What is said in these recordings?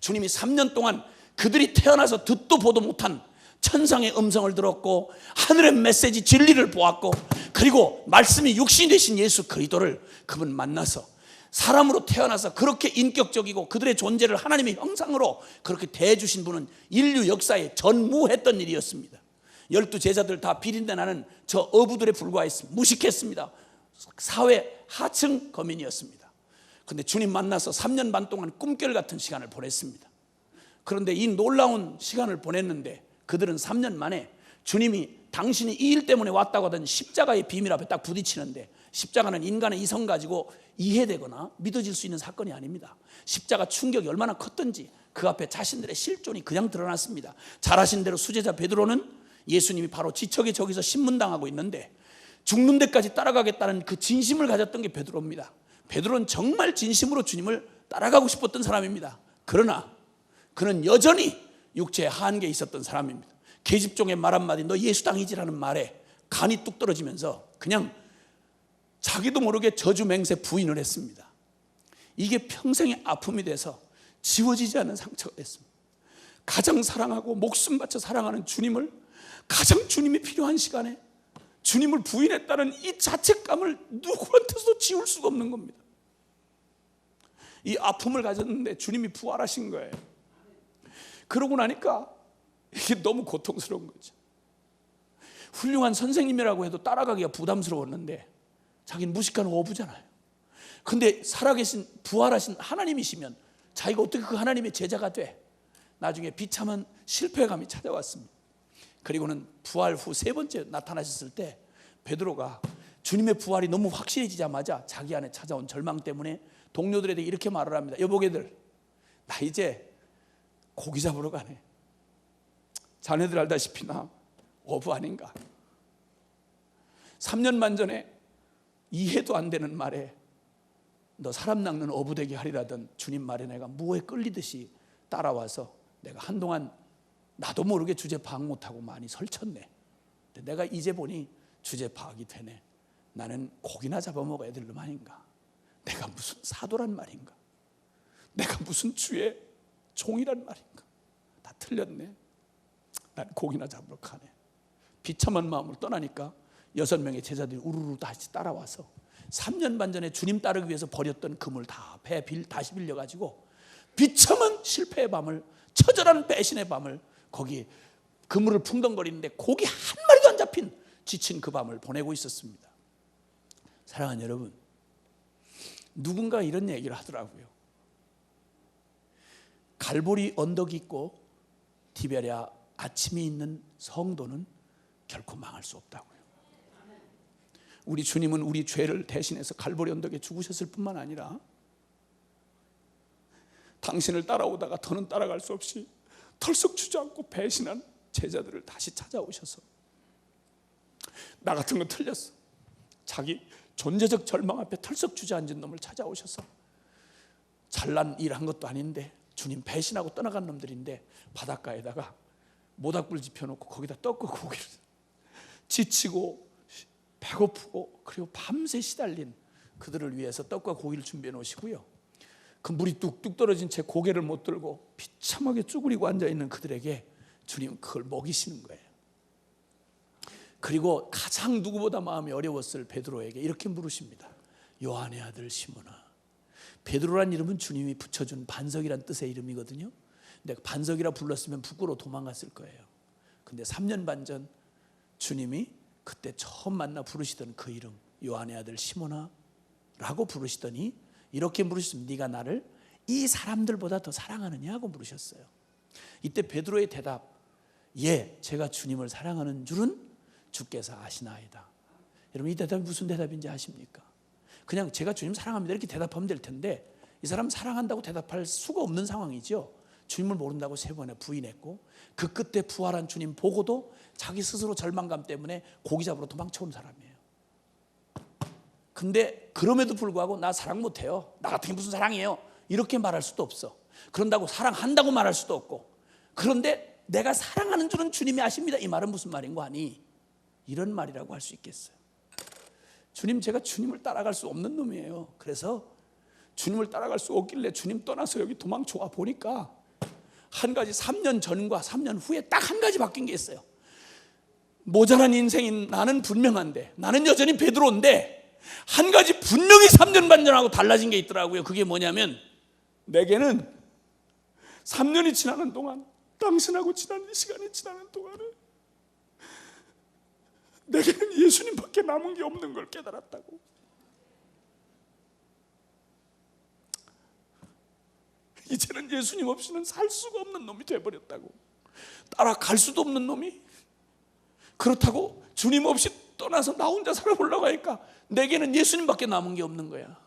주님이 3년 동안 그들이 태어나서 듣도 보도 못한 천상의 음성을 들었고 하늘의 메시지 진리를 보았고 그리고 말씀이 육신이 되신 예수 그리스도를 그분 만나서 사람으로 태어나서 그렇게 인격적이고 그들의 존재를 하나님의 형상으로 그렇게 대해주신 분은 인류 역사에 전무했던 일이었습니다. 열두 제자들 다 비린내 나는 저 어부들에 불과했습니다. 무식했습니다. 사회 하층 거민이었습니다. 근데 주님 만나서 3년 반 동안 꿈결 같은 시간을 보냈습니다. 그런데 이 놀라운 시간을 보냈는데 그들은 3년 만에 주님이 당신이 이 일 때문에 왔다고 하던 십자가의 비밀 앞에 딱 부딪히는데 십자가는 인간의 이성 가지고 이해되거나 믿어질 수 있는 사건이 아닙니다. 십자가 충격이 얼마나 컸던지 그 앞에 자신들의 실존이 그냥 드러났습니다. 잘하신 대로 수제자 베드로는 예수님이 바로 지척에 저기서 신문당하고 있는데 죽는 데까지 따라가겠다는 그 진심을 가졌던 게 베드로입니다. 베드로는 정말 진심으로 주님을 따라가고 싶었던 사람입니다. 그러나 그는 여전히 육체에 한계 있었던 사람입니다. 계집종의 말 한마디 너 예수 당이지라는 말에 간이 뚝 떨어지면서 그냥 자기도 모르게 저주 맹세 부인을 했습니다. 이게 평생의 아픔이 돼서 지워지지 않는 상처가 됐습니다. 가장 사랑하고 목숨 바쳐 사랑하는 주님을 가장 주님이 필요한 시간에 주님을 부인했다는 이 자책감을 누구한테서도 지울 수가 없는 겁니다. 이 아픔을 가졌는데 주님이 부활하신 거예요. 그러고 나니까 이게 너무 고통스러운 거죠. 훌륭한 선생님이라고 해도 따라가기가 부담스러웠는데 자기는 무식한 어부잖아요. 근데 살아계신 부활하신 하나님이시면 자기가 어떻게 그 하나님의 제자가 돼? 나중에 비참한 실패감이 찾아왔습니다. 그리고는 부활 후 세 번째 나타나셨을 때 베드로가 주님의 부활이 너무 확실해지자마자 자기 안에 찾아온 절망 때문에 동료들에게 이렇게 말을 합니다. 여보게들, 나 이제 고기 잡으러 가네. 자네들 알다시피 나 어부 아닌가. 3년 반 전에 이해도 안 되는 말에 너 사람 낚는 어부 되게 하리라던 주님 말에 내가 무에 끌리듯이 따라와서 내가 한동안 나도 모르게 주제 파악 못하고 많이 설쳤네. 내가 이제 보니 주제 파악이 되네. 나는 고기나 잡아먹어야 될 놈 아닌가. 내가 무슨 사도란 말인가. 내가 무슨 주의 종이란 말인가. 다 틀렸네. 난 고기나 잡으러 가네. 비참한 마음으로 떠나니까 여섯 명의 제자들이 우르르 다시 따라와서 3년 반 전에 주님 따르기 위해서 버렸던 금을 다 배 빌 다시 빌려 가지고 비참한 실패의 밤을 처절한 배신의 밤을 거기 그물을 풍덩거리는데 고기 한 마리도 안 잡힌 지친 그 밤을 보내고 있었습니다. 사랑하는 여러분, 누군가 이런 얘기를 하더라고요. 갈보리 언덕이 있고 티베리아 아침이 있는 성도는 결코 망할 수 없다고요. 우리 주님은 우리 죄를 대신해서 갈보리 언덕에 죽으셨을 뿐만 아니라 당신을 따라오다가 더는 따라갈 수 없이 털썩 주저앉고 배신한 제자들을 다시 찾아오셔서 나 같은 건 틀렸어. 자기 존재적 절망 앞에 털썩 주저앉은 놈을 찾아오셔서 잘난 일 한 것도 아닌데 주님 배신하고 떠나간 놈들인데 바닷가에다가 모닥불 지펴놓고 거기다 떡과 고기를 지치고 배고프고 그리고 밤새 시달린 그들을 위해서 떡과 고기를 준비해 놓으시고요. 그 물이 뚝뚝 떨어진 채 고개를 못 들고 비참하게 쭈그리고 앉아 있는 그들에게 주님 그걸 먹이시는 거예요. 그리고 가장 누구보다 마음이 어려웠을 베드로에게 이렇게 물으십니다. 요한의 아들 시몬아. 베드로란 이름은 주님이 붙여준 반석이란 뜻의 이름이거든요. 근데 반석이라 불렀으면 북으로 도망갔을 거예요. 근데 3년 반 전 주님이 그때 처음 만나 부르시던 그 이름 요한의 아들 시몬아라고 부르시더니 이렇게 물으셨습니다. 네가 나를 이 사람들보다 더 사랑하느냐고 물으셨어요. 이때 베드로의 대답, 예, 제가 주님을 사랑하는 줄은 주께서 아시나이다. 여러분 이 대답이 무슨 대답인지 아십니까? 그냥 제가 주님 사랑합니다 이렇게 대답하면 될 텐데 이 사람 사랑한다고 대답할 수가 없는 상황이죠. 주님을 모른다고 세 번에 부인했고 그 끝에 부활한 주님 보고도 자기 스스로 절망감 때문에 고기 잡으러 도망쳐온 사람이에요. 근데 그럼에도 불구하고 나 사랑 못해요. 나 같은 게 무슨 사랑이에요? 이렇게 말할 수도 없어. 그런다고 사랑한다고 말할 수도 없고. 그런데 내가 사랑하는 줄은 주님이 아십니다. 이 말은 무슨 말인 거 아니? 이런 말이라고 할 수 있겠어요. 주님 제가 주님을 따라갈 수 없는 놈이에요. 그래서 주님을 따라갈 수 없길래 주님 떠나서 여기 도망쳐 와 보니까 한 가지 3년 전과 3년 후에 딱 한 가지 바뀐 게 있어요. 모자란 인생인 나는 분명한데 나는 여전히 베드로인데 한 가지 분명히 3년 반 전하고 달라진 게 있더라고요. 그게 뭐냐면 내게는 3년이 지나는 동안 당신하고 지난 이 시간이 지나는 동안에 내게는 예수님밖에 남은 게 없는 걸 깨달았다고. 이제는 예수님 없이는 살 수가 없는 놈이 돼버렸다고. 따라갈 수도 없는 놈이. 그렇다고 주님 없이 떠나서 나 혼자 살아보려고 하니까 내게는 예수님밖에 남은 게 없는 거야.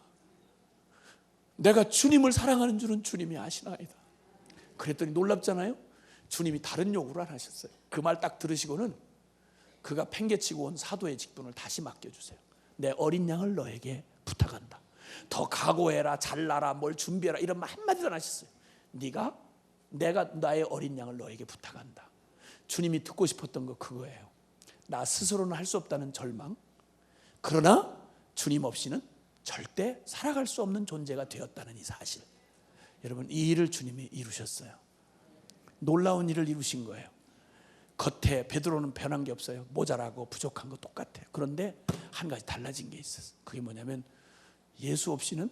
내가 주님을 사랑하는 줄은 주님이 아시나이다. 그랬더니 놀랍잖아요. 주님이 다른 요구를 안 하셨어요. 그 말 딱 들으시고는 그가 팽개치고 온 사도의 직분을 다시 맡겨주세요. 내 어린 양을 너에게 부탁한다. 더 각오해라, 잘나라, 뭘 준비해라 이런 말 한마디도 안 하셨어요. 네가 내가 나의 어린 양을 너에게 부탁한다. 주님이 듣고 싶었던 거 그거예요. 나 스스로는 할 수 없다는 절망. 그러나 주님 없이는 절대 살아갈 수 없는 존재가 되었다는 이 사실. 여러분 이 일을 주님이 이루셨어요. 놀라운 일을 이루신 거예요. 겉에 베드로는 변한 게 없어요. 모자라고 부족한 거 똑같아요. 그런데 한 가지 달라진 게 있었어요. 그게 뭐냐면 예수 없이는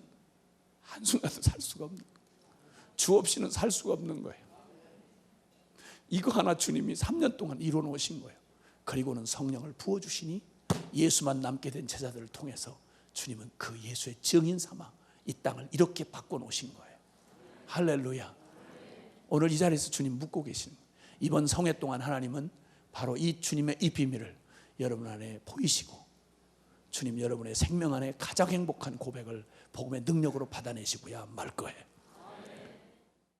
한순간도 살 수가 없는 거예요. 주 없이는 살 수가 없는 거예요. 이거 하나 주님이 3년 동안 이뤄 놓으신 거예요. 그리고는 성령을 부어 주시니 예수만 남게 된 제자들을 통해서 주님은 그 예수의 증인 삼아 이 땅을 이렇게 바꿔 놓으신 거예요. 할렐루야. 오늘 이 자리에서 주님 묻고 계신 이번 성회 동안 하나님은 바로 이 주님의 이 비밀을 여러분 안에 보이시고 주님 여러분의 생명 안에 가장 행복한 고백을 복음의 능력으로 받아내시고야 말 거예요.